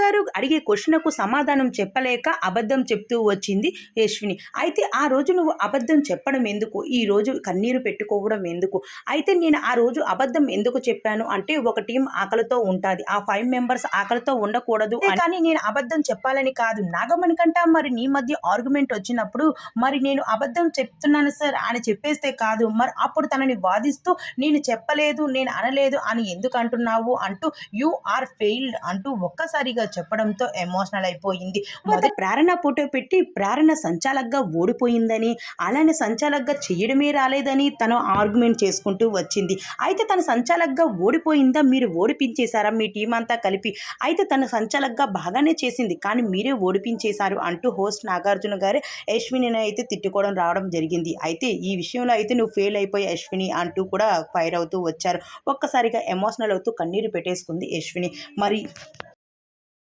గారు అడిగే క్వశ్చన్కు సమాధానం చెప్పలేక అబద్ధం చెప్తూ వచ్చింది యశ్విని. అయితే ఆ రోజు నువ్వు అబద్ధం చెప్పడం ఎందుకు? ఈ రోజు కన్నీరు పెట్టుకోవడం ఎందుకు? అయితే నేను ఆ రోజు అబద్ధం ఎందుకు చెప్పాను? అంటే ఒక టీం ఆకలితో ఉంటుంది. ఆ ఫైవ్ మెంబర్స్ ఆకలితో ఉండకూడదు. కానీ నేను అబద్ధం చెప్పాలని కాదు. నాగమణి కంట మరి నీ మధ్య ఆర్గ్యుమెంట్ వచ్చినప్పుడు మరి నేను అబద్ధం చెప్తున్నాను సార్ అని చెప్పేస్తే కాదు. మరి అప్పుడు తనని వాదిస్తూ నేను చెప్పలేదు నేను అనలేదు అని ఎందుకు అంటున్నావు? అంటూ యు ఆర్ ఫెయిల్డ్ అంటూ ఒక్కసారిగా చెప్పడంతో ఎమోషనల్ అయిపోయింది. మొదటి ప్రేరణ ఫోటో పెట్టి ప్రేరణ సంచాలకుగా ఓడిపోయిందని అలానే సంచాలకుగా చేయడమే రాలేదని తను ఆర్గ్యుమెంట్ చేసుకుంటూ వచ్చింది. అయితే తన సంచాలకుగా ఓడిపోయిందా? మీరు ఓడిపించేశారా? మీ టీం అంతా కలిపి. అయితే తన సంచాలకుగా బాగానే చేసింది కానీ మీరే ఓడిపించేశారు అంటూ హోస్ట్ నాగార్జున గారే యశ్విని అయితే తిట్టుకోవడం రావడం జరిగింది. అయితే ఈ విషయంలో అయితే నువ్వు ఫెయిల్ అయిపోయి యశ్విని అంటూ కూడా ఫైర్ అవుతూ వచ్చారు. ఒక్కసారిగా ఎమోషనల్ అవుతూ కన్నీరు పెట్టేసుకుంది యశ్విని. మరి